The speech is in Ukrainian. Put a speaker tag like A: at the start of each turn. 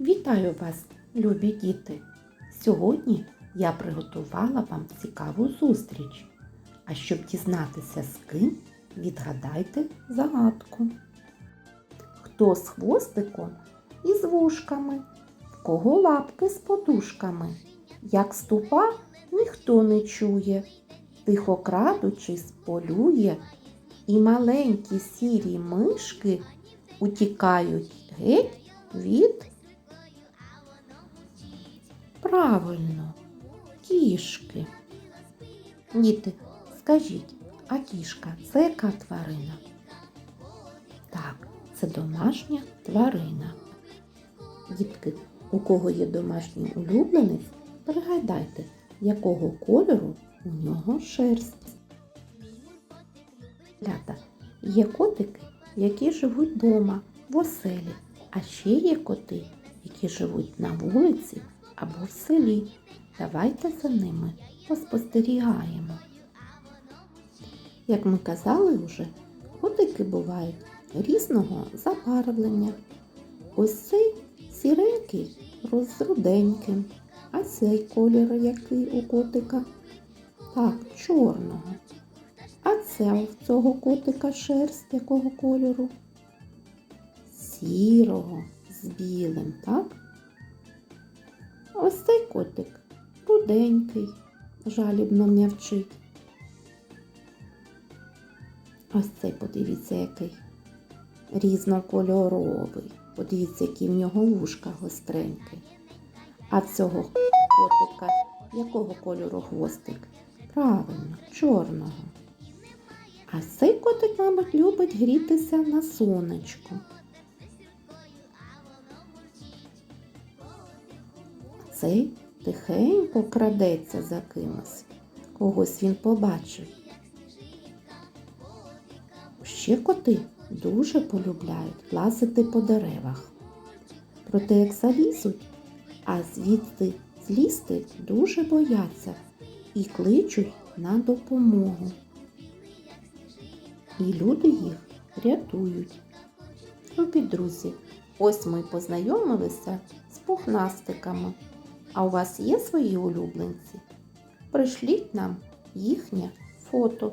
A: Вітаю вас, любі діти! Сьогодні я приготувала вам цікаву зустріч. А щоб дізнатися з ким, відгадайте загадку. Хто з хвостиком і з вушками, в кого лапки з подушками, як ступа ніхто не чує, тихо крадучись полює, і маленькі сірі мишки утікають геть від Правильно, кішки. Діти, скажіть, а кішка це яка тварина? Так, це домашня тварина. Дітки, у кого є домашній улюбленець, пригадайте, якого кольору у нього шерсть. Лята, є котики, які живуть вдома, в оселі, а ще є коти, які живуть на вулиці селі. Давайте за ними поспостерігаємо. Як ми казали вже, котики бувають різного забарвлення. Ось цей сіренький з руденьким, а цей колір який у котика? Так, чорного. А це в цього котика шерсть якого кольору? Сірого з білим, так? Ось цей котик руденький, жалібно м'явчить. Ось цей, подивіться, який різнокольоровий. Подивіться, які в нього вушка гостренькі. А в цього котика якого кольору хвостик? Правильно, чорного. А цей котик, мабуть, любить грітися на сонечку. Цей тихенько крадеться за кимось. Когось він побачив. Ще коти дуже полюбляють лазити по деревах. Проте як залізуть, а звідти злізти дуже бояться і кличуть на допомогу. І люди їх рятують. Любі друзі, ось ми познайомилися з пухнастиками. А у вас є свої улюбленці? Пришліть нам їхнє фото